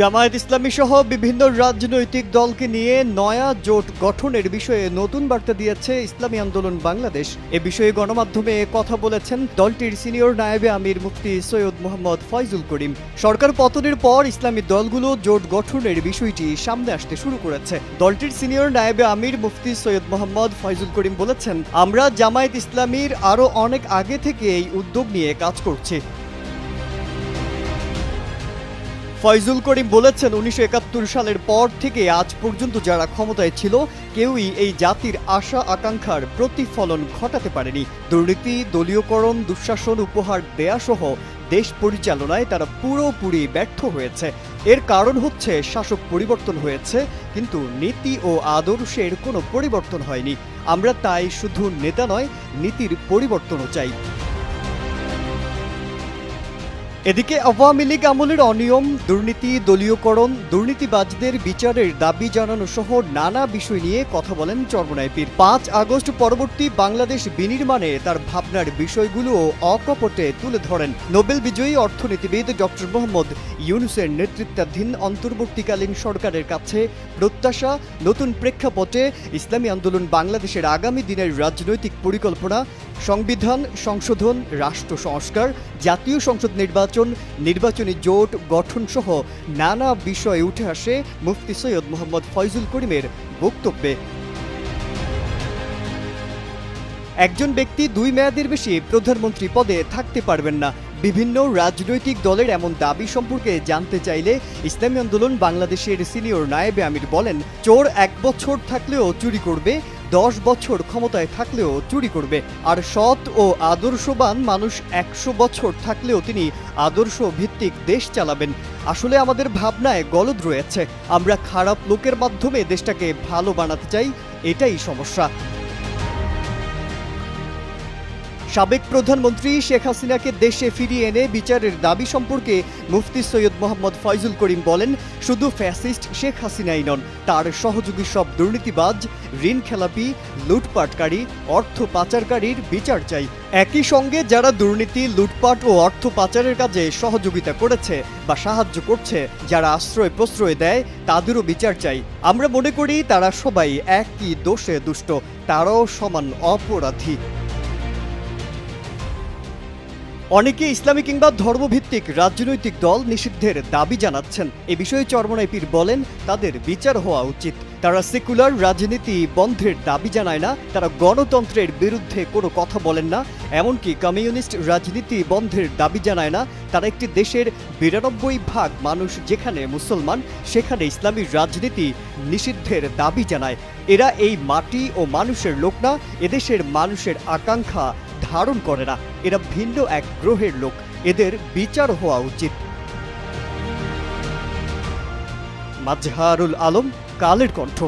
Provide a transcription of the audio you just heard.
জামায়াত ইসলামী সহ বিভিন্ন রাজনৈতিক দলকে নিয়ে নয়া জোট গঠনের বিষয়ে নতুন বার্তা দিয়েছে ইসলামী আন্দোলন বাংলাদেশ। এ বিষয়ে গণমাধ্যমে কথা বলেছেন দলটির সিনিয়র নায়েবে আমির মুফতি সৈয়দ মোহাম্মদ ফয়জুল করিম। সরকার পতনের পর ইসলামী দলগুলো জোট গঠনের বিষয়টি সামনে আসতে শুরু করেছে। দলটির সিনিয়র নায়েবে আমির মুফতি সৈয়দ মোহাম্মদ ফয়জুল করিম বলেছেন, আমরা জামায়াত ইসলামীর আরও অনেক আগে থেকে এই উদ্যোগ নিয়ে কাজ করছি। ফয়জুল করিম বলেছেন, উনিশশো একাত্তর সালের পর থেকে আজ পর্যন্ত যারা ক্ষমতায় ছিল, কেউই এই জাতির আশা আকাঙ্ক্ষার প্রতিফলন ঘটাতে পারেনি। দুর্নীতি, দলীয়করণ, দুঃশাসন উপহার দেয়া সহ দেশ পরিচালনায় তারা পুরোপুরি ব্যর্থ হয়েছে। এর কারণ হচ্ছে শাসক পরিবর্তন হয়েছে, কিন্তু নীতি ও আদর্শের কোনো পরিবর্তন হয়নি। আমরা তাই শুধু নেতা নয়, নীতির পরিবর্তনও চাই। এদিকে আওয়ামী লীগ আমলের অনিয়ম, দুর্নীতি, দলীয়করণ, দুর্নীতিবাজদের বিচারের দাবি জানানো সহ নানা বিষয় নিয়ে কথা বলেন চর্মনায় পীর। পাঁচ আগস্ট পরবর্তী বাংলাদেশ বিনির্মাণে তার ভাবনার বিষয়গুলো অকপটে তুলে ধরেন নোবেল বিজয়ী অর্থনীতিবিদ ডক্টর মোহাম্মদ ইউনুসের নেতৃত্বাধীন অন্তর্বর্তীকালীন সরকারের কাছে প্রত্যাশা, নতুন প্রেক্ষাপটে ইসলামী আন্দোলন বাংলাদেশের আগামী দিনের রাজনৈতিক পরিকল্পনা সংবিধান, সংশোধন, রাষ্ট্র সংস্কার, জাতীয় সংসদ নির্বাচন, নির্বাচনী জোট গঠন সহ নানা বিষয়ে উঠে আসে মুফতি সৈয়দ মোহাম্মদ ফয়জুল করিমের বক্তব্যে। একজন ব্যক্তি দুই মেয়াদের বেশি প্রধানমন্ত্রী পদে থাকতে পারবেন না। বিভিন্ন রাজনৈতিক দলের এমন দাবি সম্পর্কে জানতে চাইলে ইসলামী আন্দোলন বাংলাদেশের সিনিয়র নায়েবে আমির বলেন, চোর এক বছর থাকলেও চুরি করবে দশ বছর ক্ষমতায় থাকলেও চুরি করবে। আর সৎ ও আদর্শবান মানুষ একশো বছর থাকলেও তিনি আদর্শ ভিত্তিক দেশ চালাবেন। আসলে আমাদের ভাবনায় গলদ রয়েছে। আমরা খারাপ লোকের মাধ্যমে দেশটাকে ভালো বানাতে চাই, এটাই সমস্যা। সাবেক প্রধানমন্ত্রী শেখ হাসিনাকে দেশে ফিরিয়ে এনে বিচারের দাবি সম্পর্কে মুফতি সৈয়দ মোহাম্মদ ফয়জুল করিম বলেন, শুধু ফ্যাসিস্ট শেখ হাসিনাই নন, তার সহযোগী সব দুর্নীতিবাজ, ঋণ খেলাপি, লুটপাটকারী, অর্থ পাচারকারীর বিচার চাই। একই সঙ্গে যারা দুর্নীতি, লুটপাট ও অর্থ পাচারের কাজে সহযোগিতা করেছে বা সাহায্য করছে, যারা আশ্রয় প্রশ্রয় দেয়, তাদেরও বিচার চাই। আমরা মনে করি তারা সবাই একই দোষে দুষ্ট, তারাও সমান অপরাধী। অনেকে ইসলামী কিংবা ধর্মভিত্তিক রাজনৈতিক দল নিষিদ্ধের দাবি জানাচ্ছেন। এ বিষয়ে চরমনাই পীর বলেন, তাদের বিচার হওয়া উচিত। তারা সেকুলার রাজনীতি বন্ধের দাবি জানায় না, তারা গণতন্ত্রের বিরুদ্ধে কোনো কথা বলেন না। এমনকি কমিউনিস্ট রাজনীতি বন্ধের দাবি জানায় না, তারা একটি দেশের বিরানব্বই ভাগ মানুষ যেখানে মুসলমান, সেখানে ইসলামী রাজনীতি নিষিদ্ধের দাবি জানায়। এরা এই মাটি ও মানুষের লোক না, এদেশের মানুষের আকাঙ্ক্ষা ধারণ করে না। এরা ভিন্ন এক গ্রহের লোক। এদের বিচার হওয়া উচিত। মাজহারুল আলম, কালের কণ্ঠ।